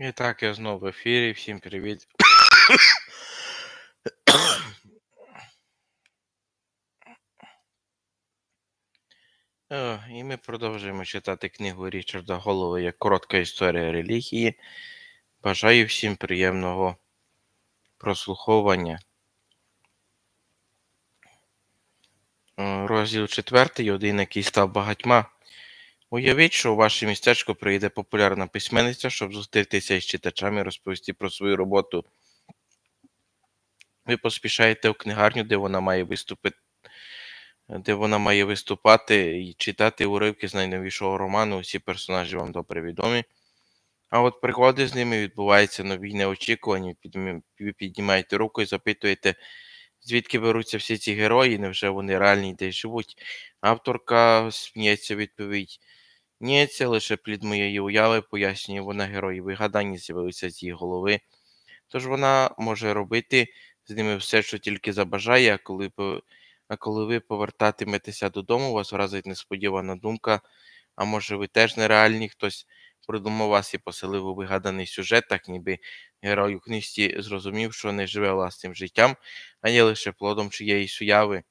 І так, я знову в ефірі. Всім привіт. І ми продовжуємо читати книгу Річарда Голови як коротка історія релігії. Бажаю всім приємного прослуховування. Е, Розділ четвертий, один, який став багатьма. Уявіть, що у ваше містечко прийде популярна письменниця, щоб зустрітися із читачами розповісти про свою роботу. Ви поспішаєте у книгарню, де вона має виступити, де вона має виступати і читати уривки з найновішого роману. Усі персонажі вам добре відомі. А от пригоди з ними відбуваються нові неочікувані. Ви піднімаєте руку і запитуєте, звідки беруться всі ці герої, невже вони реальні десь живуть. Авторка сміється відповідь. Ні, це лише плід моєї уяви, пояснює вона герої вигадані з'явилися з її голови. Тож вона може робити з ними все, що тільки забажає, а коли, а коли ви повертатиметеся додому, вас вразить несподівана думка, а може ви теж нереальні, хтось придумав вас і поселив у вигаданий сюжет, так ніби герой у книжці зрозумів, що не живе власним життям, а є лише плодом чиєїсь уяви.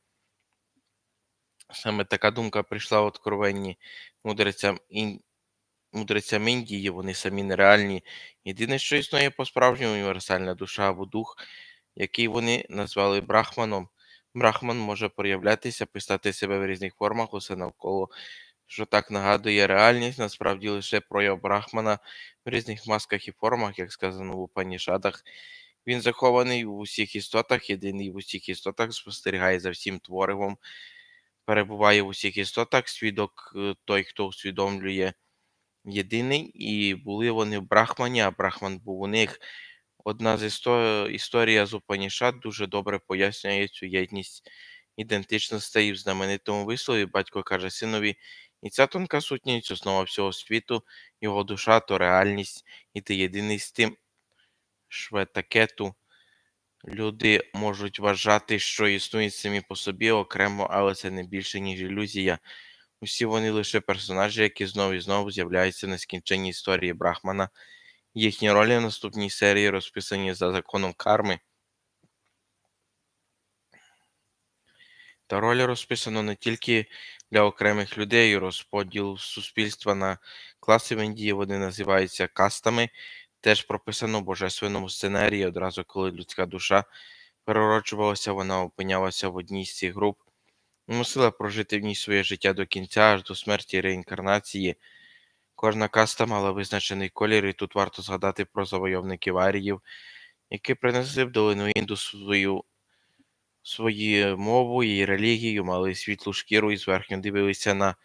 Саме така думка прийшла в откровенні мудрецям, ін... мудрецям Індії, вони самі нереальні. Єдине, що існує по-справжньому універсальна душа або дух, який вони назвали Брахманом. Брахман може проявлятися, писати себе в різних формах, усе навколо, що так нагадує реальність, насправді лише прояв Брахмана в різних масках і формах, як сказано в Упанішадах. Він захований в усіх істотах, єдиний в усіх істотах, спостерігає за всім творивом, перебуває в усіх істотах, свідок е, той, хто усвідомлює єдиний, і були вони в Брахмані, а Брахман був у них. Одна з істо... історія з Упанішад дуже добре пояснює цю єдність ідентичностей в знаменитому вислові. Батько каже синові, і ця тонка сутність, основа всього світу, його душа то реальність, і ти єдиний з тим шветакету. Люди можуть вважати, що існують самі по собі окремо, але це не більше, ніж ілюзія. Усі вони лише персонажі, які знову і знову з'являються в нескінченній історії Брахмана. Їхні ролі в наступній серії розписані за законом карми. Та роль розписано не тільки для окремих людей, розподіл суспільства на класи в Індії вони називаються кастами, теж прописано в божественному сценарії. Одразу коли людська душа перероджувалася, вона опинялася в одній з цих груп, мусила прожити в ній своє життя до кінця, аж до смерті реінкарнації. Кожна каста мала визначений колір, і тут варто згадати про завойовників аріїв, які принесли в долину Інду свою свою мову і релігію, мали світлу шкіру і зверхньо дивилися на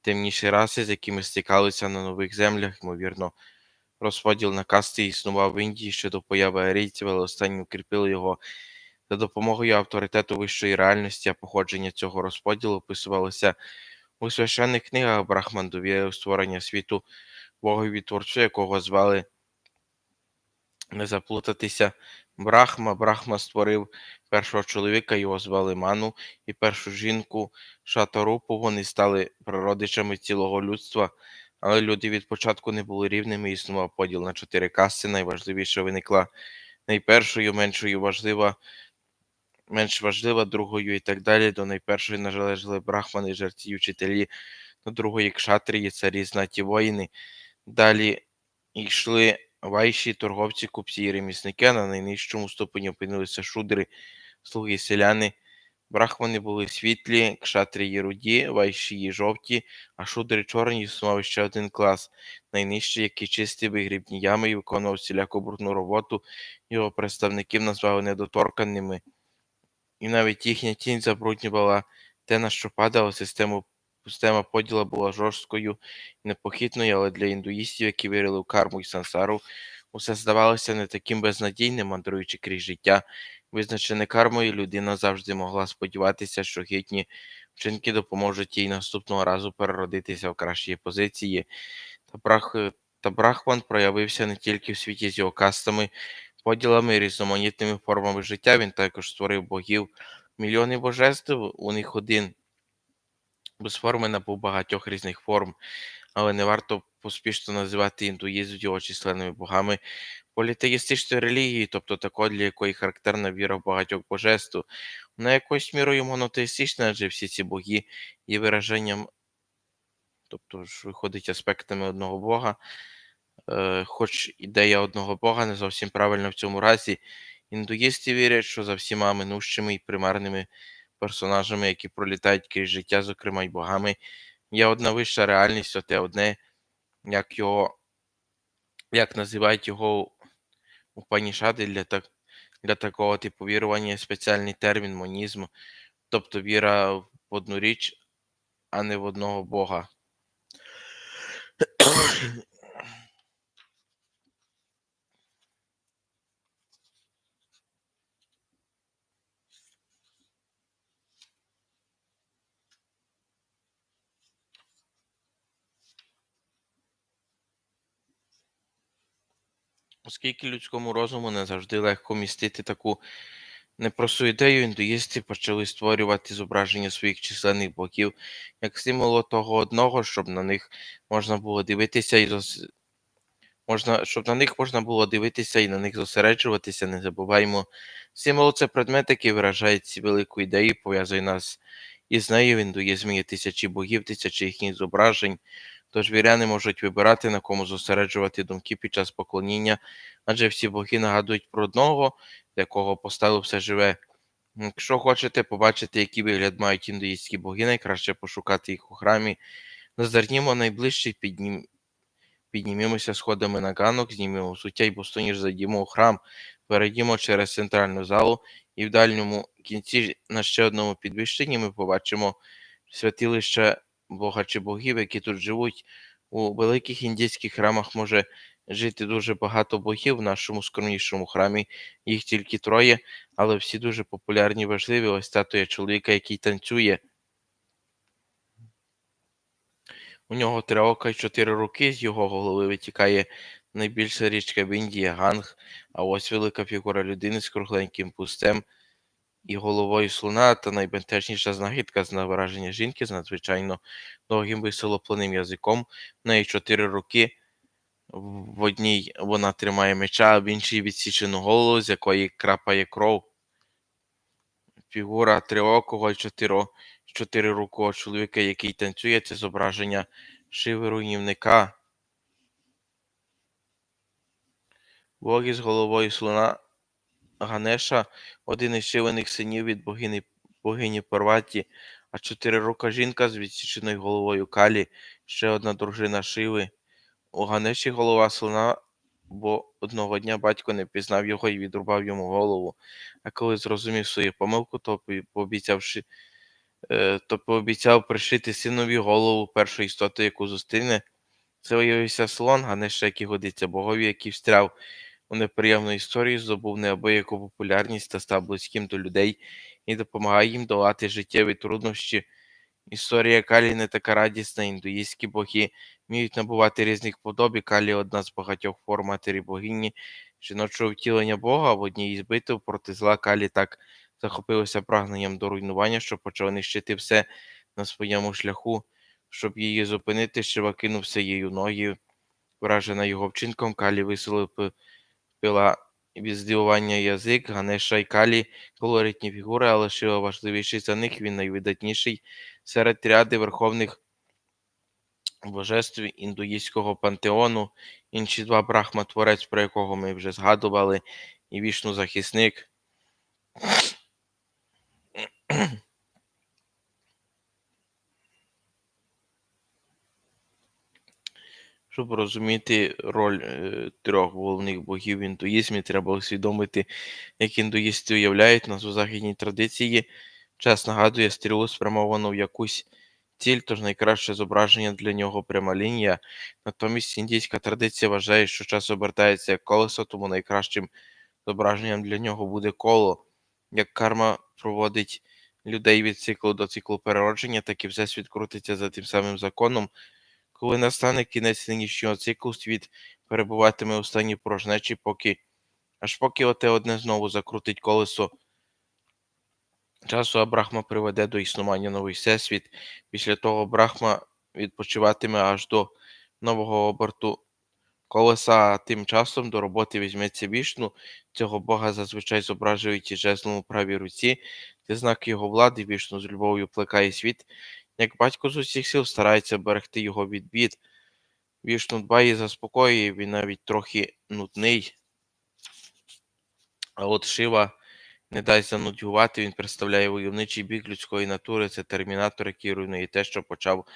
темніші раси, з якими стикалися на нових землях. Ймовірно, розподіл на касти існував в Індії ще до появи арійців, але останні укріпили його за допомогою авторитету вищої реальності, а походження цього розподілу описувалося у священних книгах Брахман довірив створення світу Богові творцю, якого звали не заплутатися Брахма. Брахма створив першого чоловіка, його звали Ману, і першу жінку Шатарупу. Вони стали прародичами цілого людства. Але люди від початку не були рівними, існував поділ на чотири касти. Найважливіше виникла найпершою, меншою важлива, менш важлива, другою і так далі. До найпершої належали брахмани, жерці, вчителі, до другої кшатрії, царі, знаті воїни. Далі йшли вайші, торговці, купці і ремісники, на найнижчому ступені опинилися шудри, слуги селяни. Брахмани були світлі, кшатрії руді, вайші жовті, а шудри чорні існував ще один клас, найнижчий, який чистив вигрібні ями і виконував всіляку брудну роботу. Його представників назвали недоторканими, і навіть їхня тінь забруднювала те, на що падала систему. Система поділу була жорсткою і непохитною, але для індуїстів, які вірили в карму і сансару, усе здавалося не таким безнадійним, мандруючи крізь життя. Визначене кармою, людина завжди могла сподіватися, що гідні вчинки допоможуть їй наступного разу переродитися в кращі позиції. Та, брах... Та Брахман проявився не тільки в світі з його кастами, поділами і різноманітними формами життя. Він також створив богів, мільйони божеств, у них один без форми набув багатьох різних форм. але не варто поспішно називати індуїзм його численними богами політеїстичної релігії, тобто такої, для якої характерна віра в багатьох божеств. Вона якоюсь мірою монотеїстична, адже всі ці боги є вираженням, тобто ж виходить аспектами одного Бога. Е, Хоч ідея одного Бога не зовсім правильна в цьому разі. Індуїсти вірять, що за всіма минущими і примарними персонажами, які пролітають крізь життя, зокрема й богами, є одна вища реальність, оте одне, як його, як називають його Упанішади для, так, для такого типу вірування спеціальний термін монізм, тобто віра в одну річ, а не в одного Бога. Оскільки людському розуму не завжди легко містити таку непросту ідею, індуїсти почали створювати зображення своїх численних богів як символу того одного, щоб на них можна було дивитися і зос... можна, щоб на них можна було дивитися і на них зосереджуватися, не забуваємо. Символ це предмет, який виражає ці велику ідею, пов'язує нас із нею. В індуїзмі є тисячі богів, тисячі їхніх зображень. Тож віряни можуть вибирати, на кому зосереджувати думки під час поклоніння, адже всі боги нагадують про одного, для кого постало все живе. Якщо хочете побачити, який вигляд мають індуїстські боги, найкраще пошукати їх у храмі. Зазирнімо найближчий, піднім... піднімемося сходами на ганок, знімемо суття і бостоніж зайдімо у храм, перейдімо через центральну залу, і в дальньому кінці на ще одному підвищенні ми побачимо святилище Бога чи богів, які тут живуть. У великих індійських храмах може жити дуже багато богів в нашому скромнішому храмі. Їх тільки троє, але всі дуже популярні і важливі. Ось статуя чоловіка, який танцює. У нього три ока й чотири руки, з його голови витікає найбільша річка в Індії Ганг, а ось велика фігура людини з кругленьким пустем і головою слона та найбентежніша знахідка з враження жінки з надзвичайно довгим висолопленим язиком. В неї чотири руки. В одній вона тримає меча, а в іншій відсічену голову, з якої крапає кров. Фігура триокого чотиро, чотирирукого чоловіка, який танцює, це зображення шиви руйнівника. Боги з головою слона Ганеша, один із шиваних синів від богині, богині Парваті, а чотирирука жінка з відсіченою головою Калі, ще одна дружина Шиви. У Ганеші голова слона, бо одного дня батько не пізнав його і відрубав йому голову. А коли зрозумів свою помилку, то пообіцявши, е, то пообіцяв пришити синові голову першої істоти, яку зустріне. Це виявився слон, Ганеша, який годиться богові, який встряв у неприємну історію, здобув неабияку популярність та став близьким до людей і допомагає їм долати життєві труднощі. Історія Калі не така радісна, індуїстські боги вміють набувати різних подоб, Калі одна з багатьох форм матері богині, жіночого втілення Бога в одній із битв проти зла Калі так захопилася прагненням до руйнування, що почала нищити все на своєму шляху, щоб її зупинити, Шива кинувся її у ноги. Вражена його вчинком, Калі виселив пила від здивування язик, Ганеша й Калі колоритні фігури, але Шива важливіший за них, він найвидатніший серед ряди верховних божеств індуїстського пантеону. Інші два брахма творець, про якого ми вже згадували, і вішну захисник. Щоб розуміти роль е, трьох головних богів в індуїзмі, треба усвідомити, як індуїсти уявляють нас у західній традиції. Час нагадує стрілу, спрямовану в якусь ціль, тож найкраще зображення для нього пряма лінія. Натомість індійська традиція вважає, що час обертається як колесо, тому найкращим зображенням для нього буде коло. Як карма проводить людей від циклу до циклу переродження, так і всесвіт крутиться за тим самим законом. Коли настане кінець нинішнього циклу, світ перебуватиме у стані порожнечі, поки аж поки оте одне знову закрутить колесо часу, а Брахма приведе до існування новий всесвіт. Після того Брахма відпочиватиме аж до нового оберту колеса, а тим часом до роботи візьметься вішну. Цього бога зазвичай зображують із жезлом у правій руці. Це знак його влади, вішну з любов'ю плекає світ. Як батько з усіх сил старається берегти його від бід. Вішну дбає і заспокоює, він навіть трохи нудний. А от Шива не дасть занудьгувати, він представляє войовничий бік людської натури. Це термінатор, який руйнує те, що почав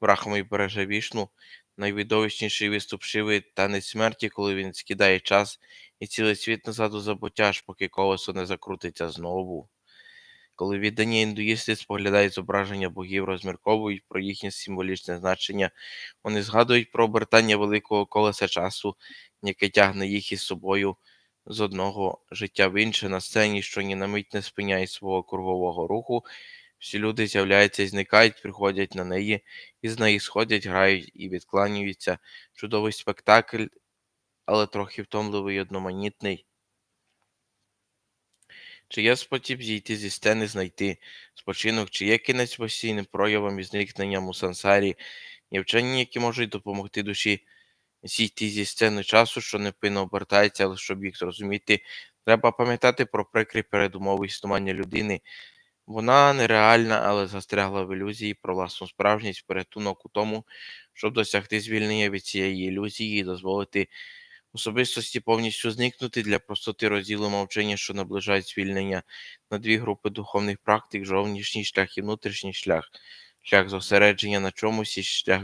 Брахма і береже вішну. Найвидовищніший виступ Шиви танець смерті, коли він скидає час і цілий світ назад у забуття, аж поки колесо не закрутиться знову. Коли віддані індуїсти споглядають зображення богів, розмірковують про їхнє символічне значення, вони згадують про обертання великого колеса часу, яке тягне їх із собою з одного життя в інше на сцені, що ні на мить не спиняє свого кругового руху. Всі люди з'являються і зникають, приходять на неї, і з неї сходять, грають і відкланюються. Чудовий спектакль, але трохи втомливий і одноманітний. Чи є спосіб зійти зі сцени, знайти спочинок, чи є кінець постійним проявам і зникненням у сансарі, є вчені, які можуть допомогти душі зійти зі сцени? Часу, що невпинно обертається, але щоб їх зрозуміти, треба пам'ятати про прикрі передумови існування людини. Вона нереальна, але застрягла в ілюзії про власну справжність, порятунок у тому, щоб досягти звільнення від цієї ілюзії і дозволити особистості повністю зникнути для простоти розділу мовчання, що наближають звільнення на дві групи духовних практик, зовнішній шлях і внутрішній шлях, шлях зосередження на чомусь і шлях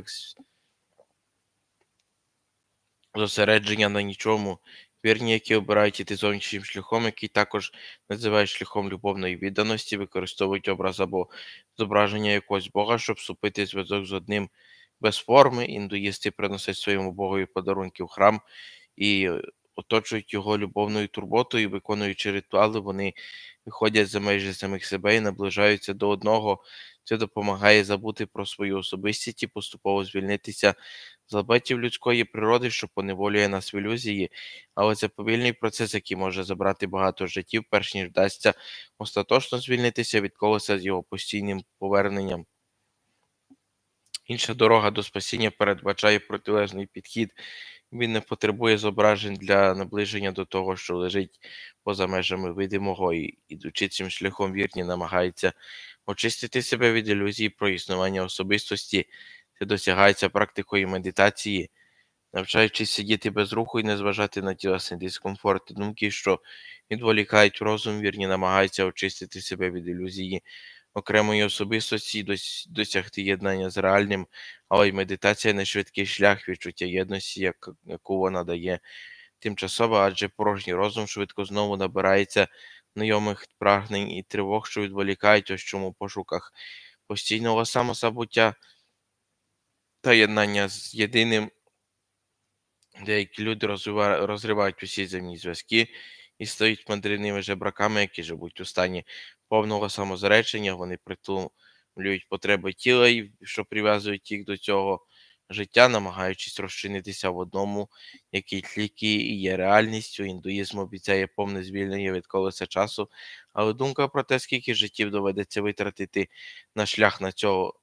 зосередження на нічому. Вірні, які обирають іти зовнішнім шляхом, який також називають шляхом любовної відданості, використовують образ або зображення якогось Бога, щоб вступити зв'язок з одним без форми. Індуїсти приносять своєму Богові подарунки в храм і е, оточують його любовною турботою, виконуючи ритуали, вони виходять за межі самих себе і наближаються до одного. Це допомагає забути про свою особистість і поступово звільнитися з лабетів людської природи, що поневолює нас в ілюзії, але це повільний процес, який може забрати багато життів, перш ніж вдасться остаточно звільнитися від колеса з його постійним поверненням. Інша дорога до спасіння передбачає протилежний підхід. Він не потребує зображень для наближення до того, що лежить поза межами видимого, і, ідучи цим шляхом, вірні намагається очистити себе від ілюзії про існування особистості. Це досягається практикою медитації, навчаючись сидіти без руху і не зважати на тілесний дискомфорт думки, що відволікають розум, вірні намагаються очистити себе від ілюзії окремої особистості, досягти єднання з реальним, але й медитація не швидкий шлях відчуття єдності, яку вона дає тимчасово, адже порожній розум швидко знову набирається знайомих прагнень і тривог, що відволікають ось чому пошуках постійного самосабуття та єднання з єдиним. Деякі люди розривають усі земні зв'язки і стають мандрівними жебраками, які живуть у стані повного самозречення. Вони притулюють потреби тіла, що прив'язують їх до цього життя, намагаючись розчинитися в одному, який тільки є реальністю. Індуїзм обіцяє повне звільнення від колеса часу, але думка про те, скільки життів доведеться витратити на шлях на цього,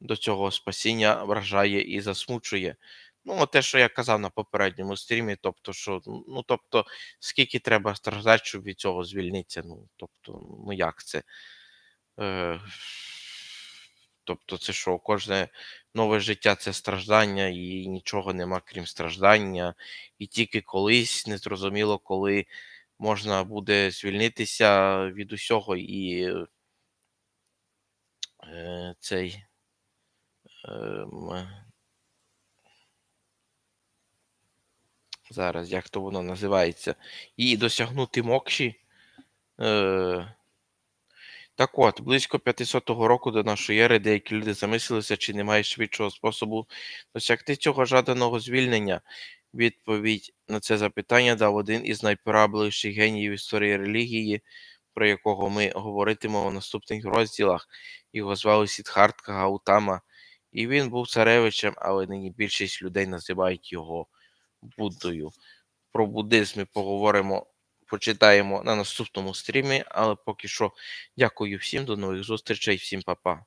до цього спасіння, вражає і засмучує. Ну, те, що я казав на попередньому стрімі, тобто, що ну, тобто, скільки треба страждати, щоб від цього звільнитися. Ну, тобто, ну як це? Е, тобто, це що, кожне нове життя це страждання, і нічого нема крім страждання, і тільки колись незрозуміло, коли можна буде звільнитися від усього і е, цей. Ем, зараз, як то воно називається, і досягнути мокші. Е, так от, близько 500 року до нашої ери деякі люди замислилися, чи немає швидшого способу досягти цього жаданого звільнення. Відповідь на це запитання дав один із найпорабліших геніїв історії релігії, про якого ми говоритимемо в наступних розділах. Його звали Сідхартка Гаутама, і він був царевичем, але нині більшість людей називають його Буддою. Про буддизм поговоримо, почитаємо на наступному стрімі, але поки що дякую всім, до нових зустрічей, всім па-па.